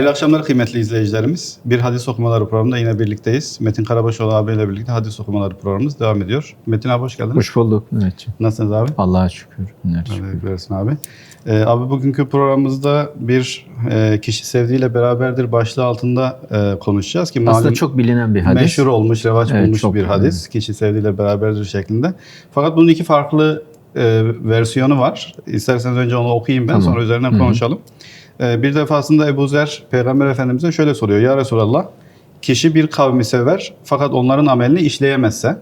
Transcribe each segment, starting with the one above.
Hayırlı akşamlar kıymetli izleyicilerimiz. Bir hadis okumaları programında yine birlikteyiz. Metin Karabaşoğlu abiyle birlikte hadis okumaları programımız devam ediyor. Metin abi hoş geldin. Hoş bulduk Mehmetciğim. Nasılsınız abi? Allah'a şükür. Günler şükür. Abi. Ee, abi bugünkü programımızda bir e, kişi sevdiğiyle beraberdir başlığı altında e, konuşacağız ki Aslında malum çok bilinen bir hadis. meşhur olmuş, revaç Evet, bulmuş bir hadis. Kişi sevdiğiyle beraberdir şeklinde. Fakat bunun iki farklı e, versiyonu var. İsterseniz önce onu okuyayım ben Tamam. sonra üzerinden Hı hı. Konuşalım. E, bir defasında Ebu Zer Peygamber Efendimiz'e şöyle soruyor. Ya Resulallah kişi bir kavmi sever fakat onların amelini işleyemezse.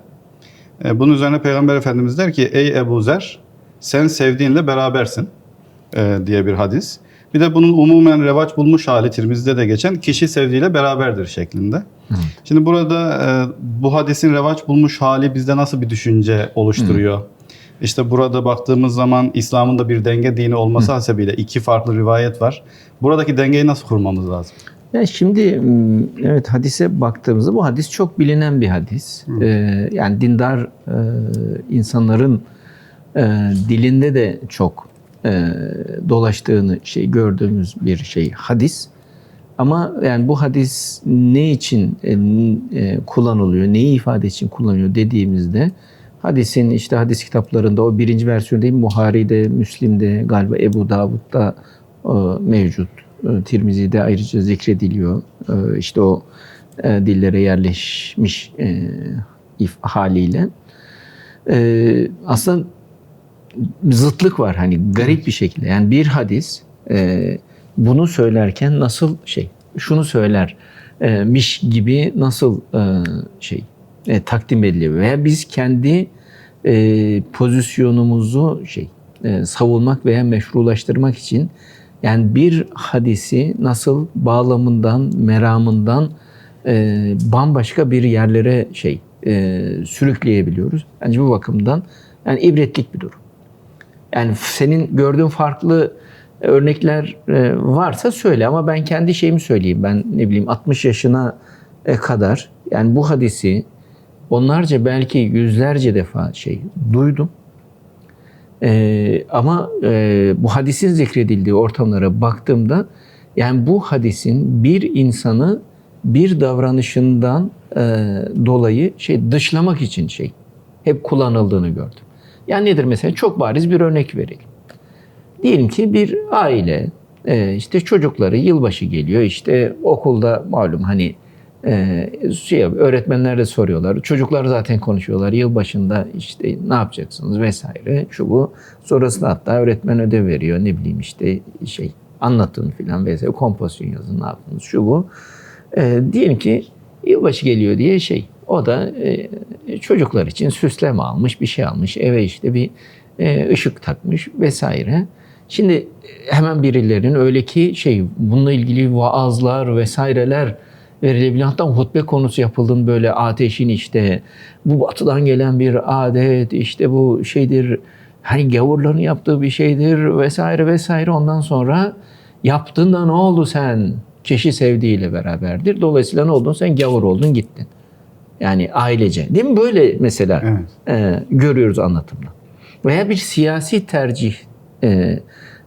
E, bunun üzerine Peygamber Efendimiz der ki ey Ebu Zer sen sevdiğinle berabersin e, diye bir hadis. Bir de bunun umumen revaç bulmuş hali Tirmiz'de de geçen kişi sevdiğiyle beraberdir şeklinde. Şimdi burada e, bu hadisin revaç bulmuş hali bizde nasıl bir düşünce oluşturuyor? İşte burada baktığımız zaman İslam'ın da bir denge dini olması hasebiyle iki farklı rivayet var. Buradaki dengeyi nasıl kurmamız lazım? Ya şimdi evet hadise baktığımızda bu hadis çok bilinen bir hadis. Ee, yani dindar e, insanların e, dilinde de çok e, dolaştığını şey gördüğümüz bir şey hadis. Ama yani bu hadis ne için e, e, kullanılıyor, neyi ifade için kullanılıyor dediğimizde hadisin işte hadis kitaplarında o birinci versiyon değil Buhari'de, Müslim'de, galiba Ebu Davud'da e, mevcut. E, Tirmizi'de ayrıca zikrediliyor. E, işte o e, dillere yerleşmiş e, if, haliyle. E, aslında zıtlık var hani garip bir şekilde. Yani bir hadis e, bunu söylerken nasıl şey şunu söyler miş gibi nasıl e, şey e, takdim ediliyor veya biz kendi e, pozisyonumuzu şey e, savunmak veya meşrulaştırmak için yani bir hadisi nasıl bağlamından, meramından e, bambaşka bir yerlere şey e, sürükleyebiliyoruz. Bence bu bakımdan yani ibretlik bir durum. Yani senin gördüğün farklı örnekler e, varsa söyle ama ben kendi şeyimi söyleyeyim. Ben ne bileyim 60 yaşına e, kadar yani bu hadisi onlarca belki yüzlerce defa şey duydum. E, ama e, bu hadisin zikredildiği ortamlara baktığımda yani bu hadisin bir insanı bir davranışından e, dolayı şey dışlamak için şey hep kullanıldığını gördüm. Yani nedir mesela? Çok bariz bir örnek verelim. Diyelim ki bir aile e, işte çocukları yılbaşı geliyor işte okulda malum hani e, şey öğretmenler de soruyorlar. Çocuklar zaten konuşuyorlar. Yılbaşında işte ne yapacaksınız vesaire şu bu. Sonrasında hatta öğretmen ödev veriyor. Ne bileyim işte şey anlatın filan vesaire. Kompozisyon yazın ne yaptınız şu bu. E, diyelim ki yılbaşı geliyor diye şey o da e, çocuklar için süsleme almış bir şey almış. Eve işte bir e, ışık takmış vesaire. Şimdi hemen birilerinin öyle ki şey bununla ilgili vaazlar vesaireler verilebilir. Hatta hutbe konusu yapıldığında böyle ateşin işte bu batıdan gelen bir adet işte bu şeydir hani gavurların yaptığı bir şeydir vesaire vesaire ondan sonra yaptığında ne oldu sen? Kişi sevdiğiyle beraberdir. Dolayısıyla ne oldun? Sen gavur oldun gittin. Yani ailece. Değil mi? Böyle mesela Evet. e, görüyoruz anlatımda. Veya bir siyasi tercih e,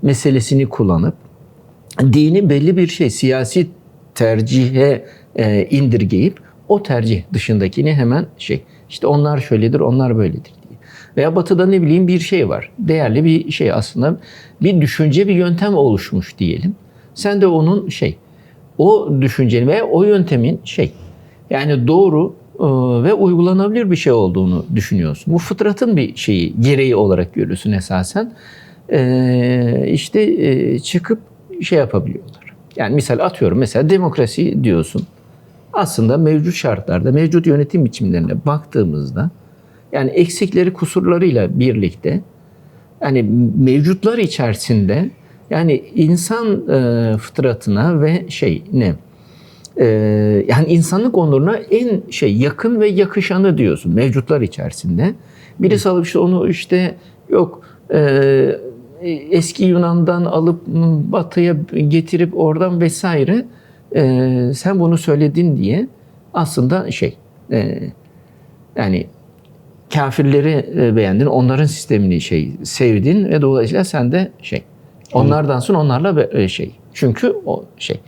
meselesini kullanıp dini belli bir şey siyasi tercihe e, indirgeyip o tercih dışındakini hemen şey işte onlar şöyledir onlar böyledir diye. Veya batıda ne bileyim bir şey var. Değerli bir şey aslında bir düşünce bir yöntem oluşmuş diyelim. Sen de onun şey o düşüncenin ve o yöntemin şey yani doğru e, ve uygulanabilir bir şey olduğunu düşünüyorsun. Bu fıtratın bir şeyi, gereği olarak görüyorsun esasen. E, işte e, çıkıp şey yapabiliyorlar. Yani misal atıyorum mesela demokrasi diyorsun. Aslında mevcut şartlarda, mevcut yönetim biçimlerine baktığımızda yani eksikleri kusurlarıyla birlikte yani mevcutlar içerisinde yani insan e, fıtratına ve şey ne e, yani insanlık onuruna en şey yakın ve yakışanı diyorsun mevcutlar içerisinde. Birisi alıp işte onu işte yok e, eski Yunan'dan alıp batıya getirip oradan vesaire e, sen bunu söyledin diye aslında şey e, yani kafirleri e, beğendin, onların sistemini şey sevdin ve dolayısıyla sen de şey onlardansın, onlarla e, şey. Çünkü o şey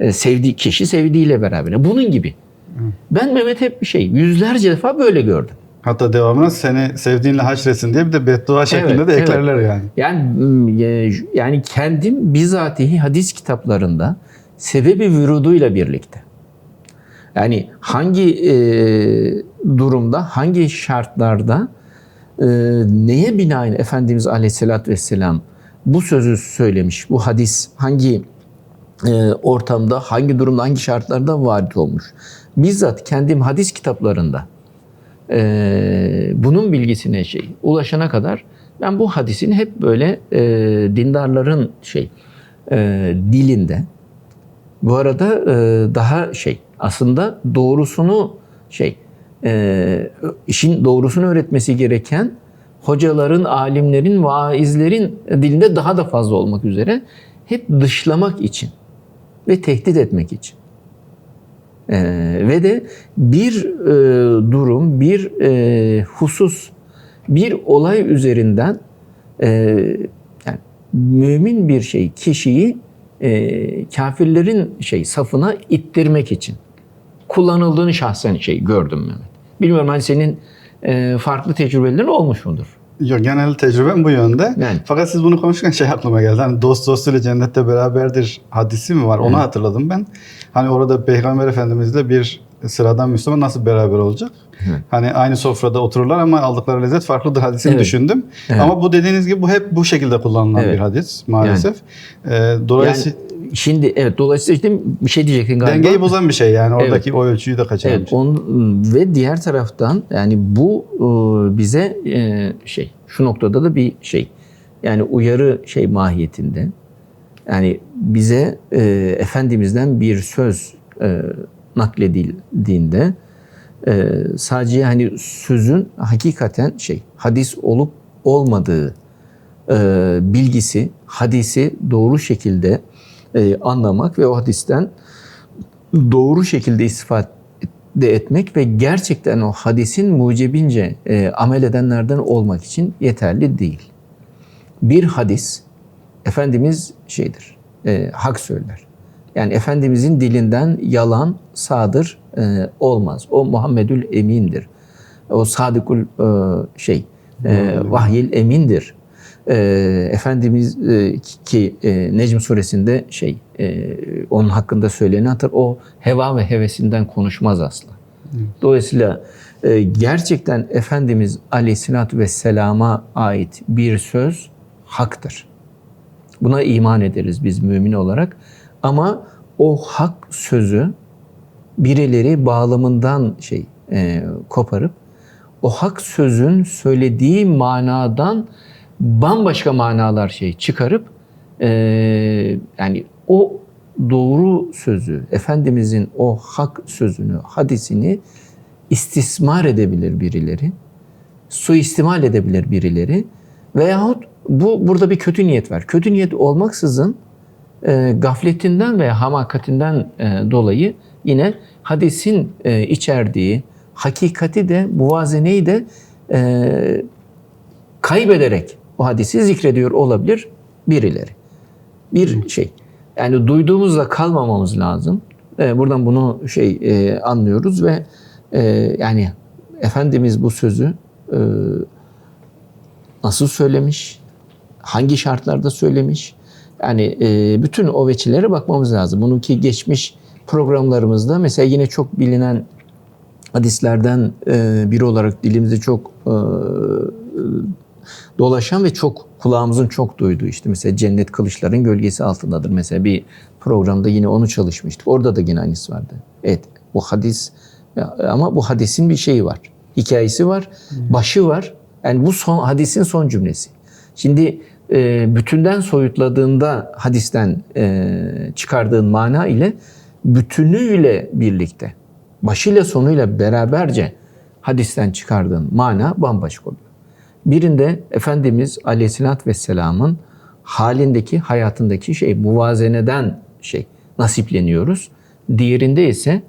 E, sevdiği kişi sevdiğiyle beraber. Bunun gibi. Ben Mehmet hep bir şey yüzlerce defa böyle gördüm. Hatta devamına seni sevdiğinle haşresin diye bir de beddua şeklinde de evet. eklerler yani. Yani m, e, yani kendim bizatihi hadis kitaplarında sebebi vüruduyla birlikte. Yani hangi e, durumda, hangi şartlarda e, neye binaen Efendimiz Aleyhisselatü Vesselam bu sözü söylemiş, bu hadis hangi e, ortamda, hangi durumda, hangi şartlarda varit olmuş. Bizzat kendim hadis kitaplarında e, bunun bilgisine şey ulaşana kadar ben bu hadisin hep böyle e, dindarların şey e, dilinde bu arada e, daha şey aslında doğrusunu şey e, işin doğrusunu öğretmesi gereken hocaların, alimlerin, vaizlerin dilinde daha da fazla olmak üzere hep dışlamak için ve tehdit etmek için. Ee, ve de bir e, durum, bir e, husus, bir olay üzerinden e, yani mümin bir şey kişiyi e, kafirlerin şey safına ittirmek için kullanıldığını şahsen şey gördüm Mehmet. Bilmiyorum hani senin e, farklı tecrübelerin olmuş mudur? Yok genel tecrübem bu yönde. Yani. Fakat siz bunu konuşurken şey aklıma geldi. Hani dost dostuyla cennette beraberdir hadisi mi var? Onu hatırladım ben. Hani orada Peygamber Efendimizle bir sıradan Müslüman nasıl beraber olacak? Hani aynı sofrada otururlar ama aldıkları lezzet farklıdır hadisini Evet. düşündüm. Evet. Ama bu dediğiniz gibi bu hep bu şekilde kullanılan Evet. bir hadis maalesef. Ee, dolayısıyla Yani şimdi evet dolayısıyla işte bir şey diyecektin galiba. dengeyi bozan bir şey yani oradaki o ölçüyü de kaçıran bir Evet, şey. on, ve diğer taraftan yani bu e, bize e, şey şu noktada da bir şey yani uyarı şey mahiyetinde yani bize e, Efendimiz'den bir söz e, nakledildiğinde e, sadece hani sözün hakikaten şey hadis olup olmadığı e, bilgisi, hadisi doğru şekilde e, anlamak ve o hadisten doğru şekilde istifade etmek ve gerçekten o hadisin mucibince e, amel edenlerden olmak için yeterli değil. Bir hadis Efendimiz şeydir, e, hak söyler. Yani Efendimizin dilinden yalan, sadır e, olmaz. O Muhammedül Emin'dir. O Sadıkul e, şey, e, vahyil emindir. E, Efendimiz e, ki e, Necm suresinde şey e, onun hakkında söyleyeni hatır o heva ve hevesinden konuşmaz asla. Dolayısıyla e, gerçekten Efendimiz Aleyhisselatü Vesselam'a ait bir söz haktır. Buna iman ederiz biz mümin olarak. Ama o hak sözü birileri bağlamından şey e, koparıp o hak sözün söylediği manadan bambaşka manalar şey çıkarıp e, yani o doğru sözü, Efendimizin o hak sözünü, hadisini istismar edebilir birileri, suistimal edebilir birileri veyahut bu burada bir kötü niyet var. Kötü niyet olmaksızın e, gafletinden veya hamakatinden e, dolayı yine hadisin e, içerdiği hakikati de muvazeneyi de e, kaybederek o hadisi zikrediyor olabilir birileri. Bir şey. Yani duyduğumuzla kalmamamız lazım. E, buradan bunu şey e, anlıyoruz ve e, yani Efendimiz bu sözü e, nasıl söylemiş, hangi şartlarda söylemiş, yani e, bütün o veçilere bakmamız lazım. Bununki geçmiş programlarımızda mesela yine çok bilinen hadislerden e, biri olarak dilimizde çok e, dolaşan ve çok kulağımızın çok duyduğu işte mesela cennet kılıçların gölgesi altındadır. Mesela bir programda yine onu çalışmıştık. Orada da yine aynısı vardı. Evet bu hadis ama bu hadisin bir şeyi var. Hikayesi var, başı var. Yani bu son hadisin son cümlesi. Şimdi e, bütünden soyutladığında hadisten e, çıkardığın mana ile bütünüyle birlikte, başıyla sonuyla beraberce hadisten çıkardığın mana bambaşka oluyor. Birinde Efendimiz Aleyhisselatü Vesselam'ın halindeki, hayatındaki şey, muvazeneden şey nasipleniyoruz. Diğerinde ise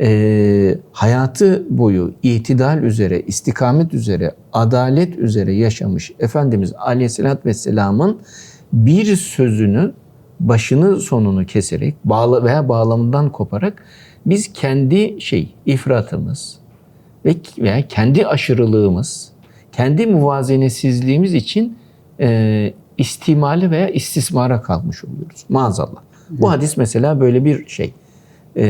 e, hayatı boyu itidal üzere, istikamet üzere, adalet üzere yaşamış Efendimiz Aleyhisselatü Vesselam'ın bir sözünü başını sonunu keserek bağla veya bağlamından koparak biz kendi şey ifratımız ve veya kendi aşırılığımız, kendi muvazenesizliğimiz için e, istimali veya istismara kalmış oluyoruz maazallah. Bu hadis mesela böyle bir şey, e,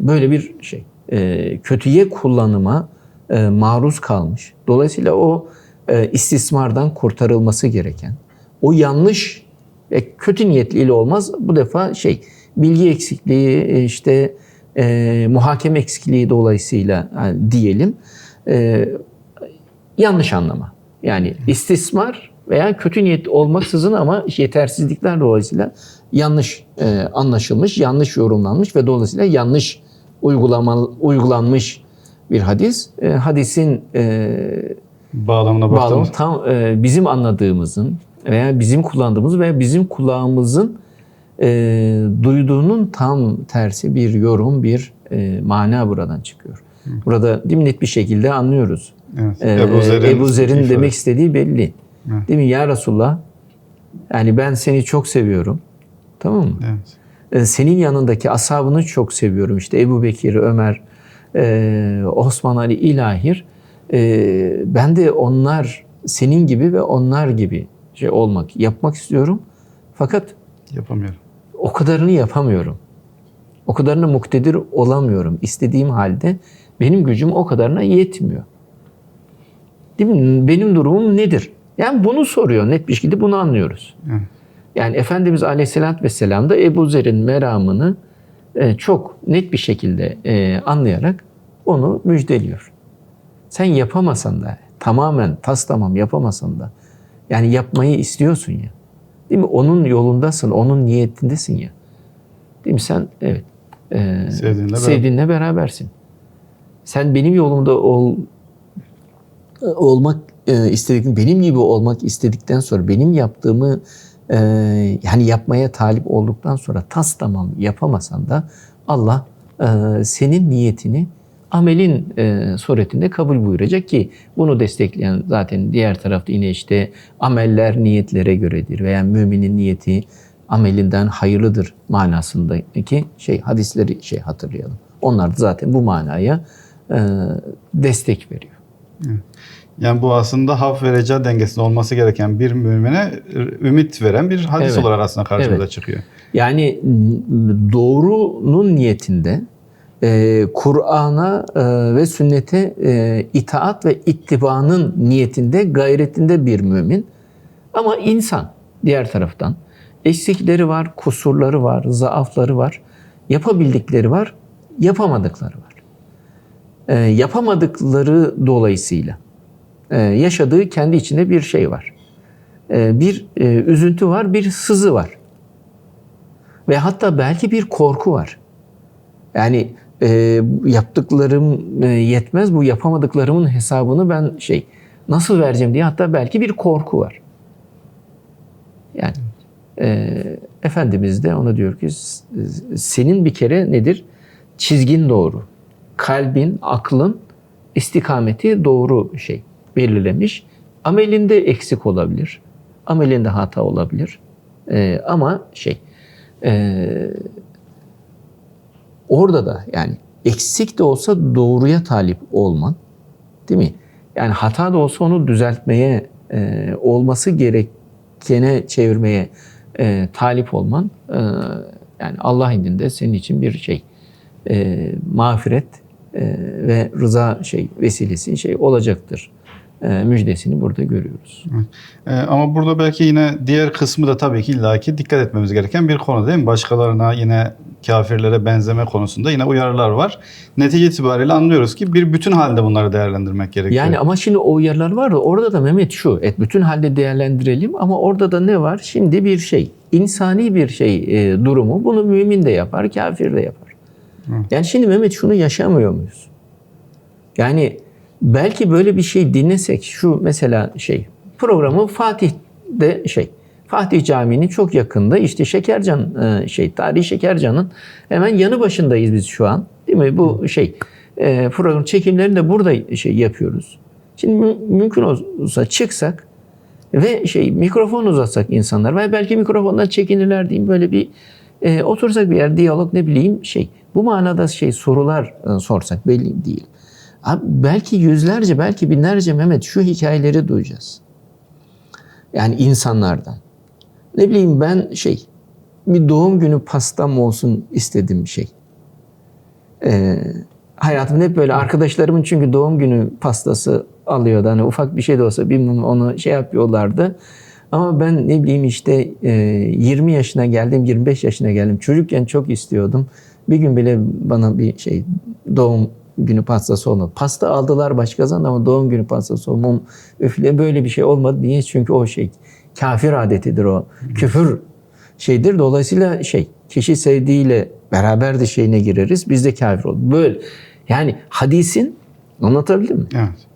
böyle bir şey, e, kötüye kullanıma e, maruz kalmış. Dolayısıyla o e, istismardan kurtarılması gereken, o yanlış ve kötü niyetliyle olmaz. Bu defa şey, bilgi eksikliği, e, işte e, muhakeme eksikliği dolayısıyla yani diyelim, e, yanlış anlama. Yani istismar veya kötü niyet olmaksızın ama yetersizlikler dolayısıyla yanlış e, anlaşılmış, yanlış yorumlanmış ve dolayısıyla yanlış uygulama, uygulanmış bir hadis. E, hadisin e, Bağlamına bağlamı tam e, bizim anladığımızın veya bizim kullandığımız veya bizim kulağımızın e, duyduğunun tam tersi bir yorum, bir e, mana buradan çıkıyor. Burada değil mi net bir şekilde anlıyoruz. Evet. Ee, Ebu Zer'in, Ebu Zer'in demek istediği belli. Evet. Değil mi? Ya Resulullah yani ben seni çok seviyorum. Tamam mı? Evet. Ee, Senin yanındaki ashabını çok seviyorum. İşte Ebu Bekir, Ömer, e, Osman Ali İlahir. E, ben de onlar senin gibi ve onlar gibi şey olmak, yapmak istiyorum. Fakat Yapamıyorum. o kadarını yapamıyorum. O kadarını muktedir olamıyorum. İstediğim halde benim gücüm o kadarına yetmiyor. Değil mi? Benim durumum nedir? Yani bunu soruyor net bir şekilde bunu anlıyoruz. Evet. Yani Efendimiz Aleyhisselatü Vesselam da Ebu Zer'in meramını e, çok net bir şekilde e, anlayarak onu müjdeliyor. Sen yapamasan da tamamen tas tamam yapamasan da yani yapmayı istiyorsun ya. Değil mi? Onun yolundasın, onun niyetindesin ya. Değil mi? Sen evet. e, Sevdiğinle sevdiğinle berabersin. Sen benim yolumda ol olmak e, istedik, benim gibi olmak istedikten sonra benim yaptığımı e, yani yapmaya talip olduktan sonra tas tamam yapamasan da Allah e, senin niyetini amelin e, suretinde kabul buyuracak ki bunu destekleyen zaten diğer tarafta yine işte ameller niyetlere göredir veya müminin niyeti amelinden hayırlıdır manasındaki şey hadisleri şey hatırlayalım. Onlar da zaten bu manaya e, destek veriyor. Yani bu aslında haf ve reca dengesinde olması gereken bir mümine ümit veren bir hadis Evet. olarak aslında karşımıza Evet. çıkıyor. Yani doğrunun niyetinde e, Kur'an'a e, ve sünnete e, itaat ve ittibanın niyetinde, gayretinde bir mümin. Ama insan diğer taraftan eksikleri var, kusurları var, zaafları var, yapabildikleri var, yapamadıkları var. E, yapamadıkları dolayısıyla e, yaşadığı kendi içinde bir şey var. E, bir e, üzüntü var, bir sızı var. Ve hatta belki bir korku var. Yani e, yaptıklarım e, yetmez, bu yapamadıklarımın hesabını ben şey nasıl vereceğim diye hatta belki bir korku var. Yani e, Efendimiz de ona diyor ki "S- senin bir kere nedir? Çizgin doğru. Kalbin, aklın istikameti doğru şey belirlemiş. Amelinde eksik olabilir. Amelinde hata olabilir. E, ama şey ee, orada da yani eksik de olsa doğruya talip olman, değil mi? Yani hata da olsa onu düzeltmeye, e, olması gerekene çevirmeye e, talip olman, e, yani Allah indinde senin için bir şey, e, mağfiret e, ve rıza şey vesilesi şey olacaktır. E, müjdesini burada görüyoruz. Ee, ama burada belki yine diğer kısmı da tabii ki illaki dikkat etmemiz gereken bir konu değil mi? Başkalarına yine kafirlere benzeme konusunda yine uyarılar var. Netice itibariyle anlıyoruz ki bir bütün halde bunları değerlendirmek gerekiyor. Yani ama şimdi o uyarılar var da orada da Mehmet şu, et bütün halde değerlendirelim ama orada da ne var? Şimdi bir şey, insani bir şey e, durumu bunu mümin de yapar, kafir de yapar. Yani şimdi Mehmet şunu yaşamıyor muyuz? Yani belki böyle bir şey dinlesek şu mesela şey programı Fatih'de şey Fatih Camii'nin çok yakında işte Şekercan e, şey Tarihi Şekercan'ın hemen yanı başındayız biz şu an. Değil mi? Bu şey e, program çekimlerini de burada şey yapıyoruz. Şimdi mü- mümkün olsa çıksak Ve şey mikrofon uzatsak insanlar belki mikrofondan çekinirler diyeyim böyle bir e, otursak bir yer diyalog ne bileyim şey. Bu manada şey sorular e, sorsak belli değil. Abi belki yüzlerce belki binlerce Mehmet şu hikayeleri duyacağız. Yani insanlardan. Ne bileyim ben şey bir doğum günü pastam olsun istediğim bir şey. Ee, hayatımda hep böyle arkadaşlarımın çünkü doğum günü pastası alıyordu. Hani ufak bir şey de olsa bilmem onu şey yapıyorlardı. Ama ben ne bileyim işte e, 20 yaşına geldim, 25 yaşına geldim. Çocukken çok istiyordum. Bir gün bile bana bir şey doğum günü pastası olmadı. Pasta aldılar başkasından ama doğum günü pastası olmadı. Üfle böyle bir şey olmadı. Niye? Çünkü o şey kafir adetidir o. Küfür şeydir. Dolayısıyla şey kişi sevdiğiyle beraber de şeyine gireriz. Biz de kafir olduk. Böyle yani hadisin anlatabildim mi? Evet.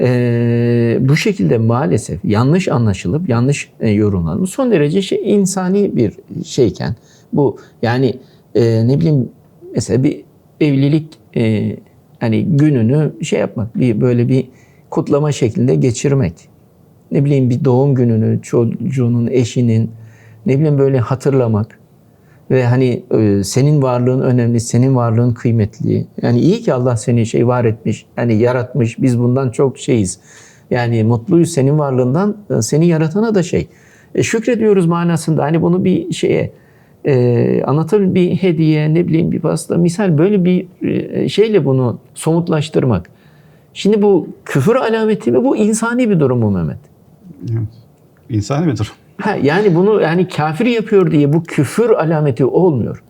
Ee, bu şekilde maalesef yanlış anlaşılıp yanlış e, yorumlanmış son derece şey insani bir şeyken bu yani e, ne bileyim mesela bir evlilik e, hani gününü şey yapmak bir böyle bir kutlama şeklinde geçirmek. Ne bileyim bir doğum gününü çocuğunun eşinin ne bileyim böyle hatırlamak ve hani e, senin varlığın önemli, senin varlığın kıymetli. Yani iyi ki Allah seni şey var etmiş, yani yaratmış. Biz bundan çok şeyiz. Yani mutluyuz senin varlığından, e, seni yaratana da şey. E, şükrediyoruz manasında. Hani bunu bir şeye e, anlatabilir bir hediye, ne bileyim bir pasta, misal böyle bir e, şeyle bunu somutlaştırmak. Şimdi bu küfür alameti mi? Bu insani bir durum mu Mehmet? evet. İnsani bir durum. Ha, yani bunu yani kafir yapıyor diye bu küfür alameti olmuyor.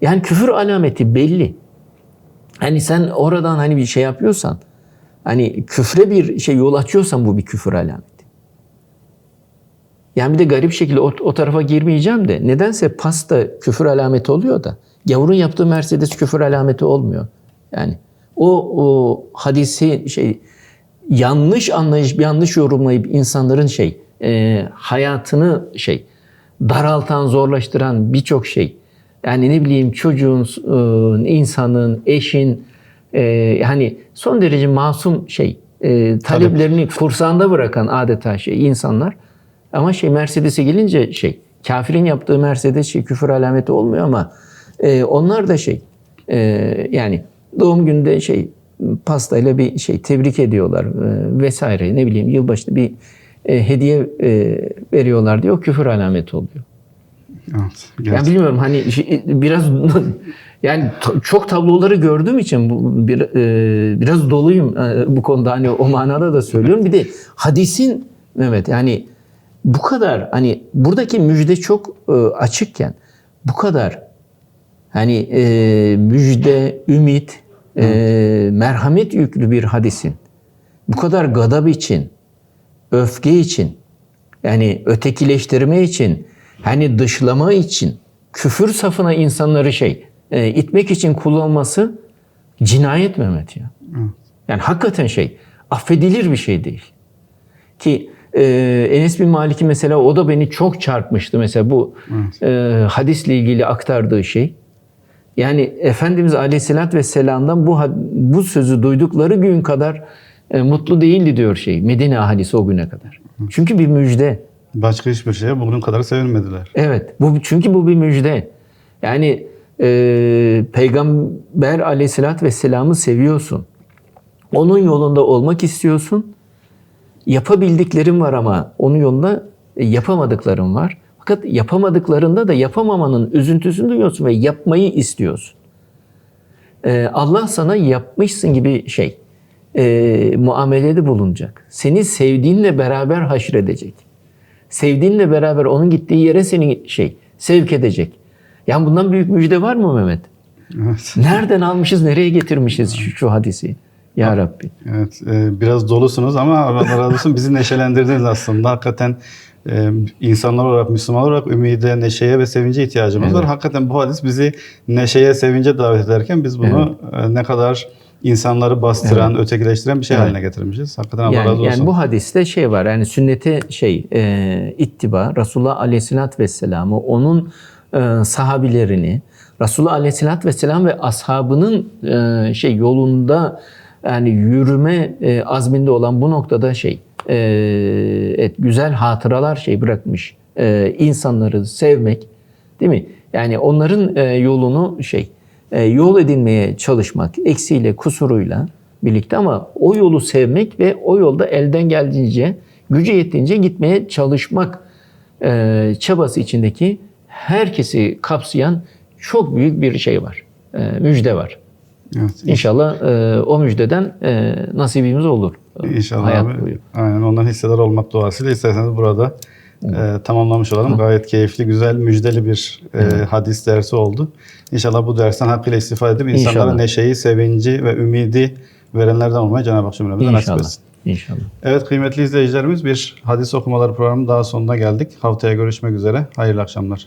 Yani küfür alameti belli. Hani sen oradan hani bir şey yapıyorsan, hani küfre bir şey yol açıyorsan bu bir küfür alameti. Yani bir de garip şekilde o, o tarafa girmeyeceğim de nedense pasta küfür alameti oluyor da gavurun yaptığı Mercedes küfür alameti olmuyor. Yani o, o hadisi şey yanlış anlayış, yanlış yorumlayıp insanların şey e, hayatını şey daraltan, zorlaştıran birçok şey. Yani ne bileyim çocuğun, e, insanın, eşin e, hani son derece masum şey e, taleplerini kursağında bırakan adeta şey insanlar. Ama şey Mercedes'e gelince şey kafirin yaptığı Mercedes şey küfür alameti olmuyor ama e, onlar da şey e, yani doğum günde şey pastayla bir şey tebrik ediyorlar e, vesaire ne bileyim yılbaşında bir e, hediye e, veriyorlar diye o küfür alameti oluyor. Evet. Yani Gerçekten. bilmiyorum hani biraz yani çok tabloları gördüğüm için bu bir, e, biraz doluyum e, bu konuda hani o manada da söylüyorum. Bir de hadisin Mehmet yani bu kadar hani buradaki müjde çok e, açıkken bu kadar hani e, müjde, ümit, e, merhamet yüklü bir hadisin bu kadar gadab için, öfke için, yani ötekileştirme için, hani dışlama için, küfür safına insanları şey e, itmek için kullanması cinayet Mehmet ya. Yani hakikaten şey affedilir bir şey değil. Ki e, Enes bin Malik'i mesela o da beni çok çarpmıştı mesela bu e, hadisle ilgili aktardığı şey. Yani Efendimiz Aleyhisselatü Vesselam'dan bu bu sözü duydukları gün kadar e, mutlu değildi diyor şey Medine ahalisi o güne kadar. Çünkü bir müjde. Başka hiçbir şeye bugün kadar sevinmediler. Evet. Bu çünkü bu bir müjde. Yani e, Peygamber Aleyhisselatü Vesselam'ı seviyorsun. Onun yolunda olmak istiyorsun. Yapabildiklerin var ama onun yolunda e, yapamadıkların var. Fakat yapamadıklarında da yapamamanın üzüntüsünü duyuyorsun ve yapmayı istiyorsun. E, Allah sana yapmışsın gibi şey e, muamelede bulunacak. Seni sevdiğinle beraber haşredecek. Sevdiğinle beraber onun gittiği yere seni şey sevk edecek. Yani bundan büyük müjde var mı Mehmet? Evet. Nereden almışız, nereye getirmişiz şu, şu hadisi? Ya Rabbi. Evet, e, biraz dolusunuz ama Allah razı olsun bizi neşelendirdiniz aslında. Hakikaten e, insanlar olarak, Müslüman olarak ümide, neşeye ve sevince ihtiyacımız var. Hakikaten bu hadis bizi neşeye, sevince davet ederken biz bunu e, ne kadar insanları bastıran, ötekileştiren bir şey haline getirmişiz. Hakikaten Allah razı Yani, olsun. yani bu hadiste şey var yani sünnete şey e, ittiba Resulullah Aleyhisselatü Vesselam'ı onun e, sahabilerini Resulullah Aleyhisselatü Vesselam ve ashabının e, şey yolunda yani yürüme e, azminde olan bu noktada şey e, et, güzel hatıralar şey bırakmış. E, insanları sevmek, değil mi? Yani onların e, yolunu şey e, yol edinmeye çalışmak eksiyle kusuruyla birlikte ama o yolu sevmek ve o yolda elden geldiğince gücü yettiğince gitmeye çalışmak e, çabası içindeki herkesi kapsayan çok büyük bir şey var. E, müjde var. Evet. İnşallah e, o müjdeden e, nasibimiz olur. İnşallah hayat abi. boyu. Aynen ondan hissedar olmak duasıyla isterseniz burada e, tamamlamış olalım. Gayet keyifli, güzel, müjdeli bir e, hadis dersi oldu. İnşallah bu dersten hakkıyla istifade edip insanlara İnşallah. neşeyi, sevinci ve ümidi verenlerden olmayı Cenab-ı Hak cümlemize nasip İnşallah. etsin. İnşallah. Evet kıymetli izleyicilerimiz bir hadis okumaları programı daha sonuna geldik. Haftaya görüşmek üzere. Hayırlı akşamlar.